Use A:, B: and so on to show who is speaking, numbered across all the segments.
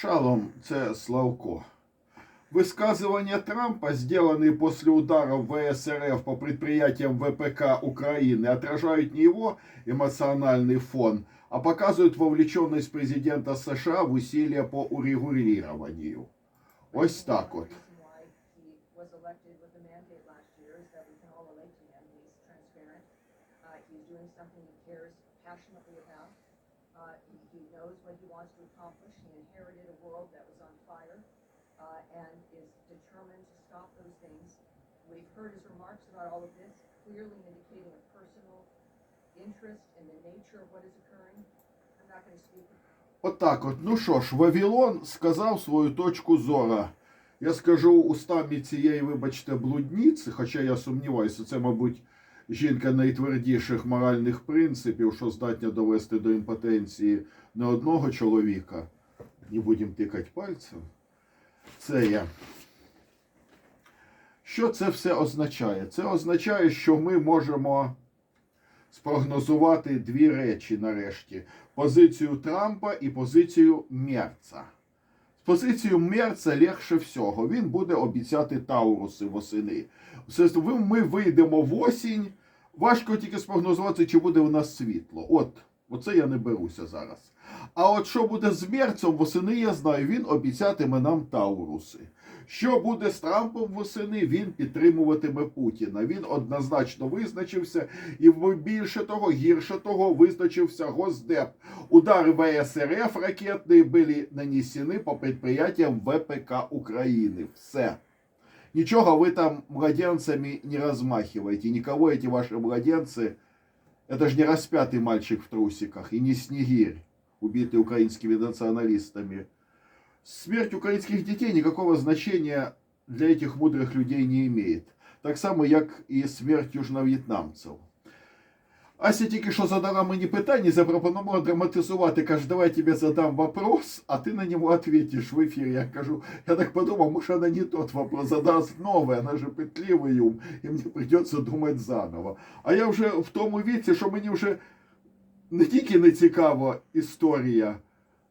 A: Шалом, це Славко. Высказывания Трампа, сделанные после ударов ВСРФ по предприятиям ВПК Украины, отражают не его эмоциональный фон, а показывают вовлеченность президента США в усилия по урегулированию. Ось так от.
B: reason why he was elected with the mandate last year is that we can all relate to him. He's transparent. He's doing something he cares passionately about. Uh, he, he knows what he wants to accomplish. He inherited a world that was on fire uh, and is determined to stop those things. We've heard his remarks about all of this, clearly indicating a personal interest in the nature of what is occurring. I'm not going to speak
A: Отак от. Ну що ж, Вавилон сказав свою точку зора. Я скажу устами цієї, вибачте, блудниці, хоча я сумніваюся, це, мабуть, жінка найтвердіших моральних принципів, що здатна довести до імпотенції не одного чоловіка. Не будемо тикати пальцем. Це я. Що це все означає? Це означає, що ми можемо спрогнозувати дві речі нарешті: позицію Трампа і позицію Мерца. З позицію Мерца легше всього. Він буде обіцяти Тауруси восени. Ми вийдемо в осінь. Важко тільки спрогнозувати, чи буде у нас світло. От, оце я не беруся зараз. А от що буде з Мерцем восени, я знаю, він обіцятиме нам Тауруси. Що буде з Трампом восени, він підтримуватиме Путіна. Він однозначно визначився, і в- більше того, гірше того, визначився Госдеп. Удары ВСРФ ракетные были нанесены по предприятиям ВПК Украины. Все. Ничего вы там младенцами не размахиваете. Никого эти ваши младенцы... Это же не распятый мальчик в трусиках и не Снегирь, убитый украинскими националистами. Смерть украинских детей никакого значения для этих мудрых людей не имеет. Так само, як і смерть южнов'єтнамців. Ася тільки що задала мені питання, запропонувала драматизувати. Каже, давай я тебе задам вопрос, а ти на нього відповіш в ефірі. Я кажу, я так подумав, може вона не тот вопрос задасть новий, вона же петливий ум, і мені придеться думати заново. А я вже в тому віці, що мені вже не тільки не цікава історія,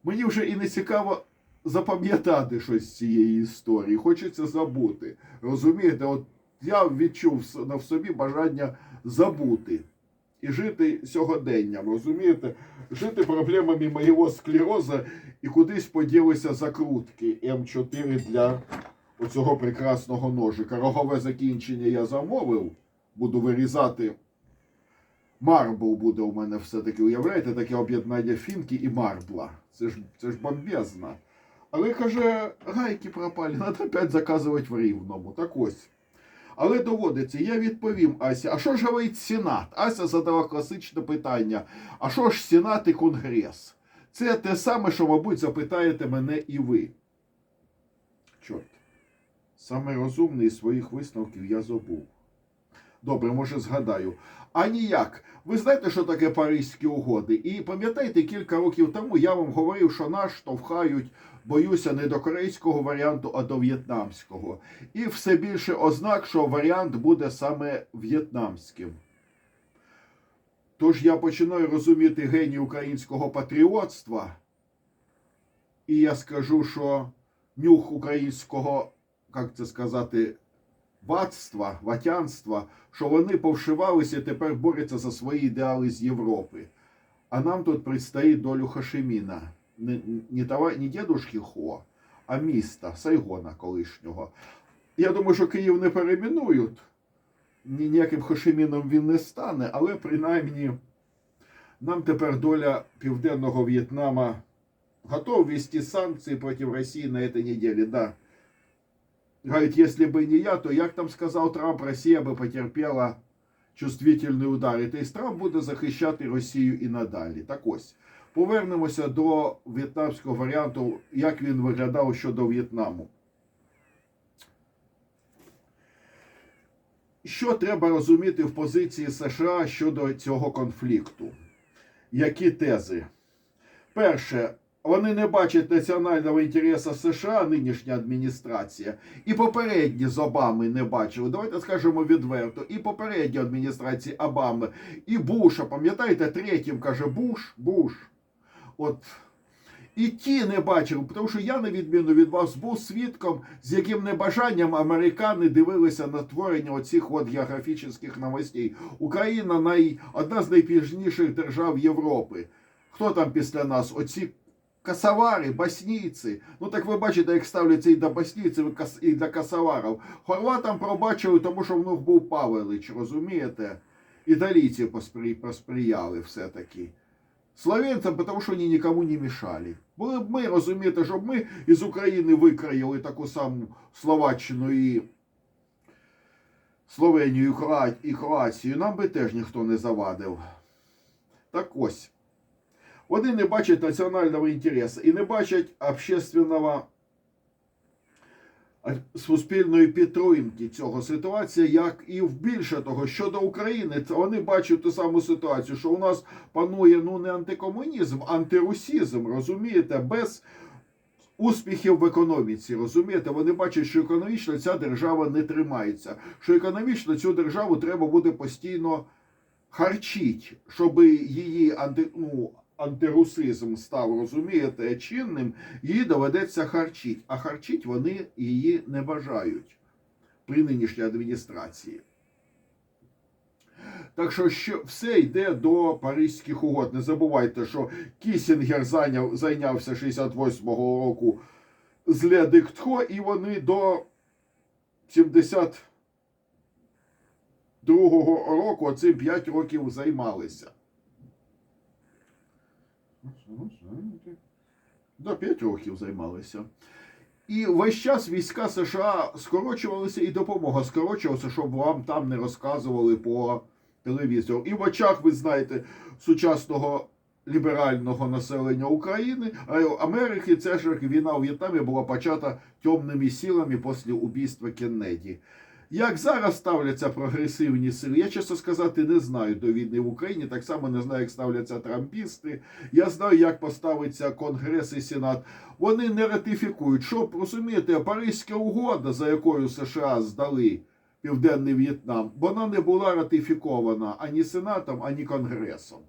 A: мені вже і не цікаво запам'ятати щось з цієї історії. Хочеться забути. Розумієте, от я відчув с- на в собі бажання забути І жити сьогоденням, розумієте? Жити проблемами моєго склерозу і кудись поділися закрутки М4 для оцього прекрасного ножика. Рогове закінчення я замовив, буду вирізати. Марбл буде у мене все-таки. Уявляєте, таке об'єднання фінки і марбла. Це ж, це ж бомбезно. Але каже, гайки пропали, треба опять заказувати в рівному. Так ось. Але доводиться, я відповім Ася, а що ж говорить Сенат? Ася задала класичне питання: а що ж Сенат і Конгрес? Це те саме, що, мабуть, запитаєте мене і ви. Чорт. Саме розумний своїх висновків я забув. Добре, може згадаю. А ніяк. Ви знаєте, що таке Паризькі угоди? І пам'ятаєте, кілька років тому я вам говорив, що нас штовхають, боюся, не до корейського варіанту, а до в'єтнамського. І все більше ознак, що варіант буде саме в'єтнамським. Тож я починаю розуміти геній українського патріотства, і я скажу, що нюх українського, як це сказати, ватства, ватянства, що вони повшивалися і тепер борються за свої ідеали з Європи. А нам тут предстоїть долю Хашиміна. Не, не, това- не дедушки Хо, а міста Сайгона колишнього. Я думаю, що Київ не перейменують. Ні- Ніяким Хошиміном він не стане, але принаймні нам тепер доля Південного В'єтнама готова ввести санкції проти Росії на этой неделе, да. Говорит, если бы не я, то, як там сказав Трамп, Росія би потерпіла чувствительний удар. І той Трамп буде захищати Росію і надалі. Так ось, повернемося до в'єтнамського варіанту, як він виглядав щодо В'єтнаму. Що треба розуміти в позиції США щодо цього конфлікту? Які тези? Перше, вони не бачать національного інтересу США, нинішня адміністрація, і попередні з Обами не бачили. Давайте скажемо відверто. І попередні адміністрації Обами, і Буша, пам'ятаєте, третім каже Буш, Буш. От. І ті не бачили, тому що я, на відміну від вас, був свідком, з яким небажанням американи дивилися на творення оцих от географічних новостей. Україна най, одна з найпізніших держав Європи. Хто там після нас? Оці касавари, боснійці. Ну так ви бачите, як ставляться і до боснійців, і до касаварів. Хорватам пробачили, тому що в них був Павелич, розумієте? Італійці поспри- посприяли все-таки. Словенцям, тому що вони нікому не мішали. Були б ми, розумієте, щоб ми із України викраїли таку саму Словаччину і Словенію і Хроа- і Кроацію, нам би теж ніхто не завадив. Так ось. Вони не бачать національного інтересу і не бачать общественного суспільної підтримки цього ситуації, як і в більше того, щодо України, вони бачать ту саму ситуацію, що у нас панує ну не антикомунізм, антирусізм, розумієте, без успіхів в економіці. Розумієте, вони бачать, що економічно ця держава не тримається, що економічно цю державу треба буде постійно харчить, щоб її анти, ну, антирусизм став, розумієте, чинним, її доведеться харчить. А харчить вони її не бажають при нинішній адміністрації. Так що що все йде до Паризьких угод. Не забувайте, що Кісінгер зайняв, зайнявся 68-го року з Ледиктхо, і вони до 72-го року оцим 5 років займалися. До 5 років займалися. І весь час війська США скорочувалися і допомога скорочувалася, щоб вам там не розказували по телевізору. І в очах, ви знаєте, сучасного ліберального населення України, а Америки, це ж війна у В'єтнамі була почата темними силами після убійства Кеннеді. Як зараз ставляться прогресивні сили, я чесно сказати не знаю до війни в Україні. Так само не знаю, як ставляться трампісти. Я знаю, як поставиться Конгрес і Сенат. Вони не ратифікують. Щоб розумієте, Паризька угода, за якою США здали Південний В'єтнам, вона не була ратифікована ані Сенатом, ані Конгресом.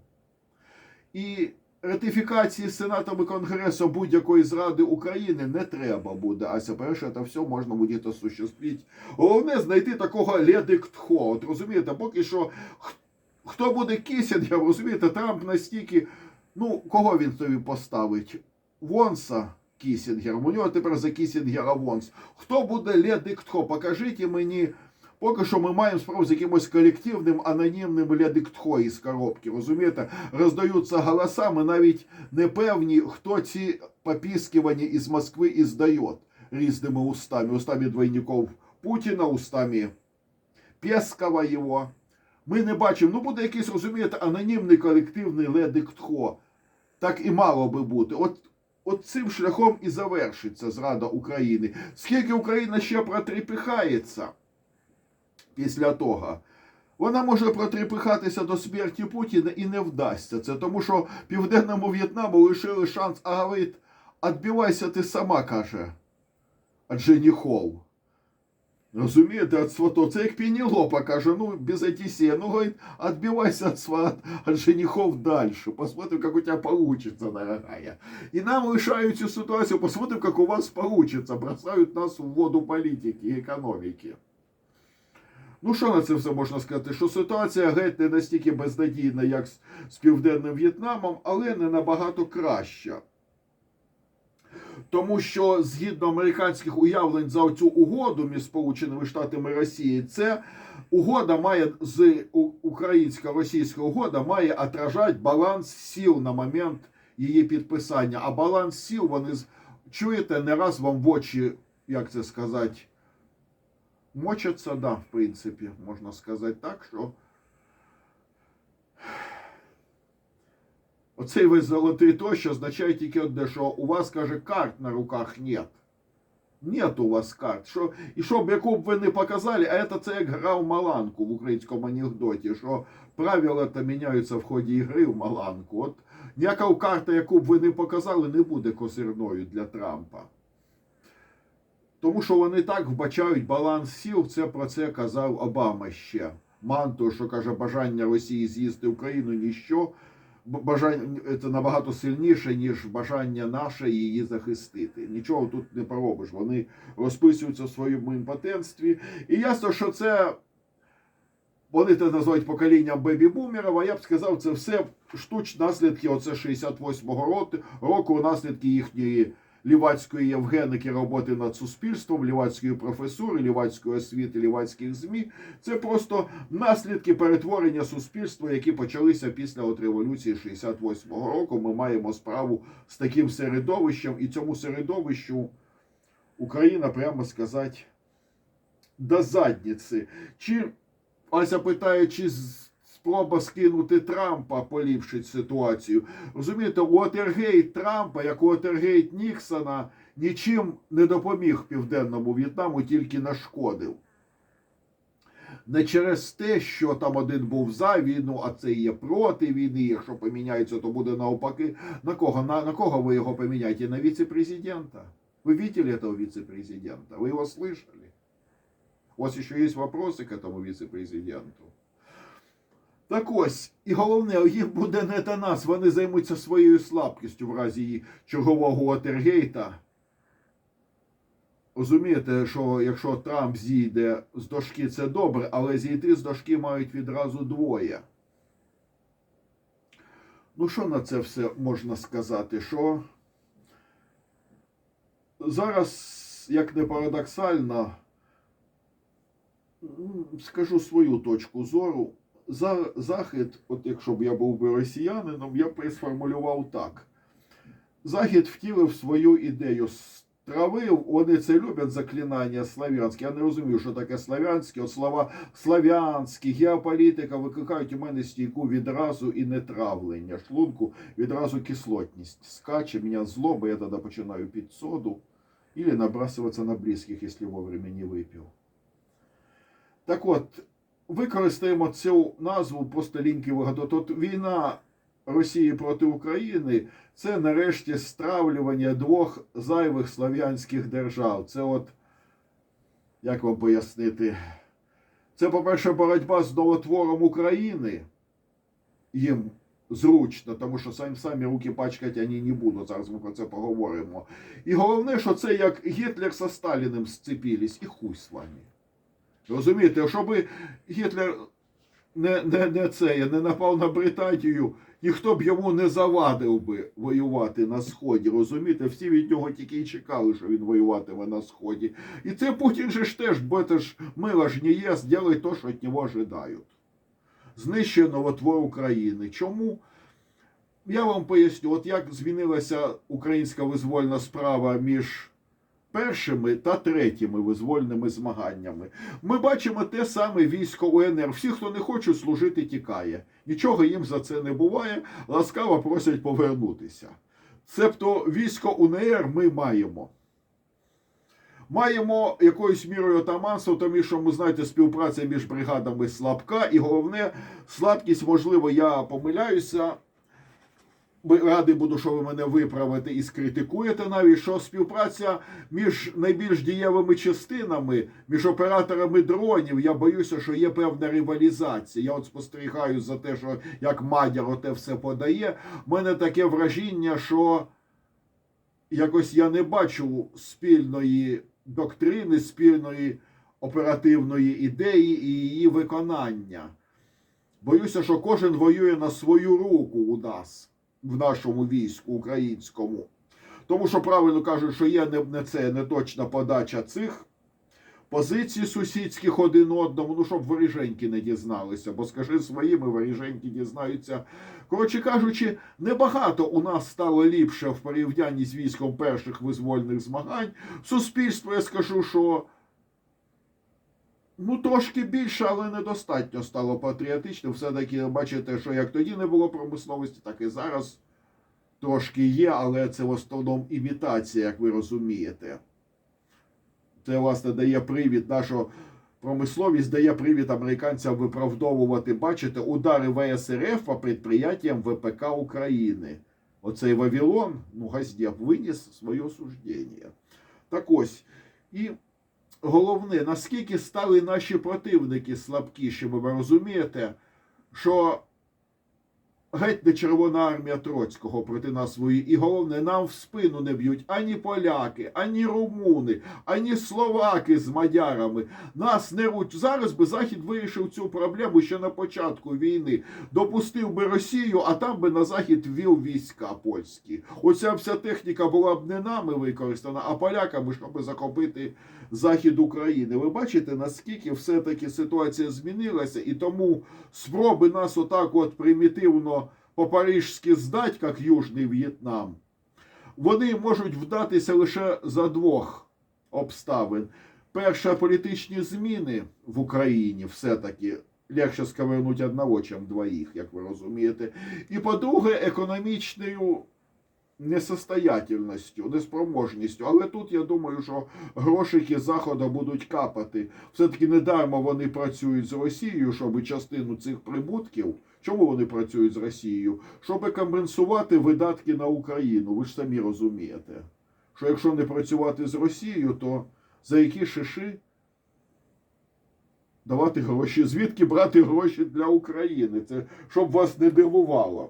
A: І ратифікації Сенатом і Конгресом будь-якої зради України не треба буде. А перше, це все можна буде осуществити. Головне знайти такого ледиктхо. От розумієте, поки що хто буде Кісінгер, розумієте, Трамп настільки. Ну, кого він тобі поставить? Вонса Кісінгер. У нього тепер за Кісінгера Вонс. Хто буде ледиктхо? Покажіть мені. Поки що ми маємо справу з якимось колективним анонімним лядиктхо із коробки. Розумієте, роздаються голоса, ми навіть не певні, хто ці попіскування із Москви і здає різними устами. Устами двойників Путіна, устами Пескова його. Ми не бачимо. Ну буде якийсь, розумієте, анонімний колективний ледиктхо. Так і мало би бути. От От цим шляхом і завершиться зрада України. Скільки Україна ще протріпихається після того, вона може протріпихатися до смерті Путіна і не вдасться це, тому що Південному В'єтнаму лишили шанс, а говорить, відбивайся ти сама, каже, від женихов. Розумієте, від свато. Це як Пенелопа каже, ну, без Одіссея. Ну, говорить, відбивайся від, сват, від женихов далі. Посмотрим, як у тебе получится, дорогая. І нам лишають цю ситуацію, посмотрим, як у вас получится. Бросають нас в воду політики і економіки. Ну, що на це все можна сказати? Що ситуація геть не настільки безнадійна, як з, з Південним В'єтнамом, але не набагато краща. Тому що згідно американських уявлень за цю угоду між Сполученими Штатами і Росією, це угода має з українсько-російська угода має отражати баланс сил на момент її підписання. А баланс сил вони чуєте не раз вам в очі, як це сказати, мочаться, да, в принципі, можна сказати так, що оцей весь золотий тощ означає тільки одне, що у вас, каже, карт на руках нет. Нет у вас карт. Що, і щоб яку б ви не показали, а це, це як гра в маланку в українському анекдоті, що правила то міняються в ході ігри в маланку. От ніяка карта, яку б ви не показали, не буде козирною для Трампа. Тому що вони так вбачають баланс сил, це про це казав Обама ще. Манту, що каже, бажання Росії з'їсти Україну ніщо бажання це набагато сильніше, ніж бажання наше її захистити. Нічого тут не поробиш. Вони розписуються в своєму імпотентстві. І ясно, що це. Вони це називають поколінням бебі-бумерів, а я б сказав, це все штучні наслідки оце 68-го року, року, наслідки їхньої лівацької євгеники роботи над суспільством, лівацької професури, лівацької освіти, лівацьких ЗМІ. Це просто наслідки перетворення суспільства, які почалися після от революції 68-го року. Ми маємо справу з таким середовищем, і цьому середовищу Україна, прямо сказати, до задниці. Чи Ася питає, чи спроба скинути Трампа поліпшить ситуацію. Розумієте, Уотергейт Трампа, як Уотергейт Ніксона, нічим не допоміг Південному В'єтнаму, тільки нашкодив. Не через те, що там один був за війну, а цей є проти війни. Якщо поміняється, то буде навпаки. На кого? На, на кого ви його поміняєте? На віце-президента? Ви видели этого вице-президента? Вы его слышали? У вас еще есть вопросы к этому віце-президенту? Так ось, і головне, їх буде не та нас. Вони займуться своєю слабкістю в разі її чергового Уотергейта. Розумієте, що якщо Трамп зійде з дошки, це добре, але зійти з дошки мають відразу двоє. Ну, що на це все можна сказати? Що зараз, як не парадоксально, скажу свою точку зору. За, Захід, от якщо б я був би росіянином, я б сформулював так. Захід втілив свою ідею, стравив, вони це люблять заклинання славянське. Я не розумію, що таке славянське. От слова славянські, геополітика викликають у мене стійку відразу і нетравлення. Шлунку відразу кислотність. Скаче мене злоба, я тоді починаю під соду. Или набрасываться на близьких, якщо вовремя не випив. Так от, використаємо цю назву просто ліньки вигоду. Тут війна Росії проти України це нарешті стравлювання двох зайвих слов'янських держав. Це от, як вам пояснити, це, по-перше, боротьба з новотвором України. Їм зручно, тому що самі, самі руки пачкати вони не будуть. Зараз ми про це поговоримо. І головне, що це як Гітлер со Сталіним сцепились, і хуй з вами. Розумієте, щоб Гітлер не, не, не це, не напав на Британію, ніхто б йому не завадив би воювати на Сході. Розумієте, всі від нього тільки й чекали, що він воюватиме на Сході. І це Путін же ж теж, бо це ж мило ж не є, зробить то, що від нього ожидають. Знищує новотвор України. Чому? Я вам поясню, от як змінилася українська визвольна справа між першими та третіми визвольними змаганнями. Ми бачимо те саме військо УНР. Всі, хто не хоче служити, тікає. Нічого їм за це не буває. Ласкаво просять повернутися. Цебто військо УНР ми маємо. Маємо якоюсь мірою отаманство, тому що ми знаєте, співпраця між бригадами слабка, і головне, слабкість, можливо, я помиляюся. Радий буду, що ви мене виправите і скритикуєте навіть, що співпраця між найбільш дієвими частинами, між операторами дронів, я боюся, що є певна рivалізація. Я от спостерігаю за те, що як Мадяр оте все подає. У мене таке враження, що якось я не бачу спільної доктрини, спільної оперативної ідеї і її виконання. Боюся, що кожен воює на свою руку у нас в нашому війську українському. Тому що правильно кажуть, що є не, це не точна подача цих позицій сусідських один одному, ну щоб воріженьки не дізналися, бо скажи своїми воріженьки дізнаються. Коротше кажучи, небагато у нас стало ліпше в порівнянні з військом перших визвольних змагань. Суспільство, я скажу, що Ну, трошки більше, але недостатньо стало патріотичним. Все-таки бачите, що як тоді не було промисловості, так і зараз трошки є, але це в основному імітація, як ви розумієте. Це, власне, дає привід нашу промисловість, дає привід американцям виправдовувати, бачите, удари ВСРФ по предприятиям ВПК України. Оцей Вавилон, ну, Газдеп, виніс своє суждення. Так ось. І головне, наскільки стали наші противники слабкішими, ви розумієте, що геть не Червона армія Троцького проти нас воює. І головне, нам в спину не б'ють ані поляки, ані румуни, ані словаки з мадярами. Нас не руть. Зараз би Захід вирішив цю проблему ще на початку війни. Допустив би Росію, а там би на Захід ввів війська польські. Оця вся техніка була б не нами використана, а поляками, щоб захопити захід України. Ви бачите, наскільки все-таки ситуація змінилася, і тому спроби нас отак от примітивно по-парижськи здати, як Южний В'єтнам, вони можуть вдатися лише за двох обставин. Перше, політичні зміни в Україні все-таки легше сковернуть одного, чим двоїх, як ви розумієте. І по-друге, економічною несостоятельністю, неспроможністю. Але тут я думаю, що грошики Заходу будуть капати. Все-таки недармо вони працюють з Росією, щоб частину цих прибутків. Чому вони працюють з Росією? Щоб компенсувати видатки на Україну. Ви ж самі розумієте, що якщо не працювати з Росією, то за які шиши давати гроші? Звідки брати гроші для України? Це щоб вас не дивувало.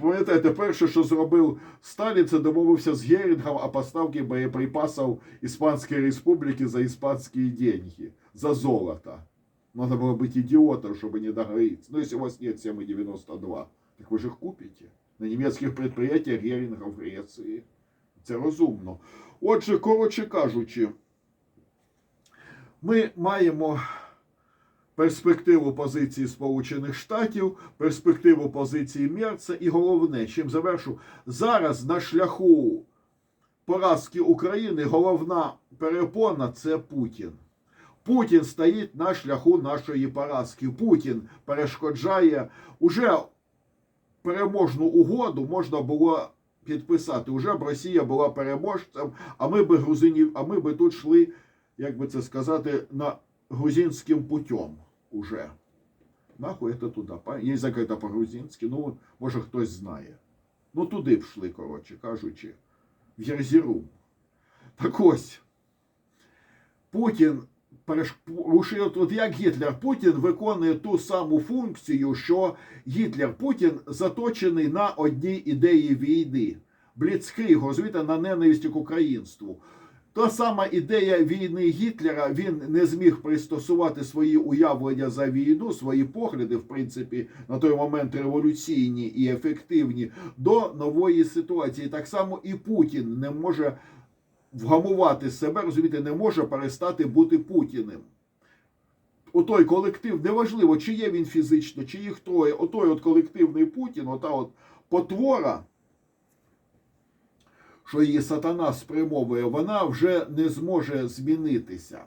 A: Пам'ятаєте, перше, що зробив Сталін, це домовився з Герінгом о поставці боєприпасів Іспанської Республіки за іспанські деньги, за золото. Надо было быть идиотом, чтобы не договориться. Ну, если у вас нет 7,92, так ви ж їх купите на німецьких предприятиях Герінга в Греції. Це розумно. Отже, коротше кажучи, ми маємо Перспективу позиції Сполучених Штатів, перспективу позиції Мерца і головне, чим завершу, зараз на шляху поразки України головна перепона це Путін. Путін стоїть на шляху нашої поразки. Путін перешкоджає уже переможну угоду можна було підписати. Уже б Росія була переможцем, а ми би грузинів, а ми би тут йшли, як би це сказати, на грузинським путем уже. Нахуй це туди. Є закрита по-грузинськи, ну, може хтось знає. Ну туди б йшли, коротше кажучи, в Єрзірум. Так ось. Путін порушив, от як Гітлер, Путін виконує ту саму функцію, що Гітлер Путін заточений на одній ідеї війни. Бліцкриг, розумієте, на ненависті к українству. Та сама ідея війни Гітлера він не зміг пристосувати свої уявлення за війну, свої погляди, в принципі, на той момент революційні і ефективні, до нової ситуації. Так само і Путін не може вгамувати себе, розумієте, не може перестати бути Путіним. Отой колектив, неважливо, чи є він фізично, чи їх троє, отой от колективний Путін, ота от потвора, що її сатана спрямовує, вона вже не зможе змінитися.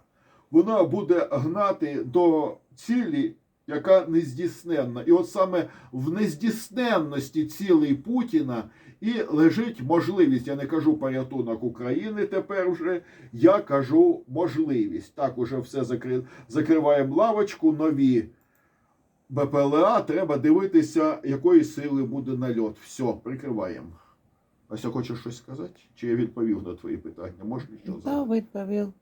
A: Вона буде гнати до цілі, яка нездійсненна. І от саме в нездійсненності цілей Путіна і лежить можливість. Я не кажу порятунок України тепер вже, я кажу можливість. Так, уже все закри... закриваємо лавочку, нові БПЛА. Треба дивитися, якої сили буде нальот. Все, прикриваємо. Ася, хочеш щось сказати? Чи я відповів на твої питання? Можеш що
C: Так, відповів.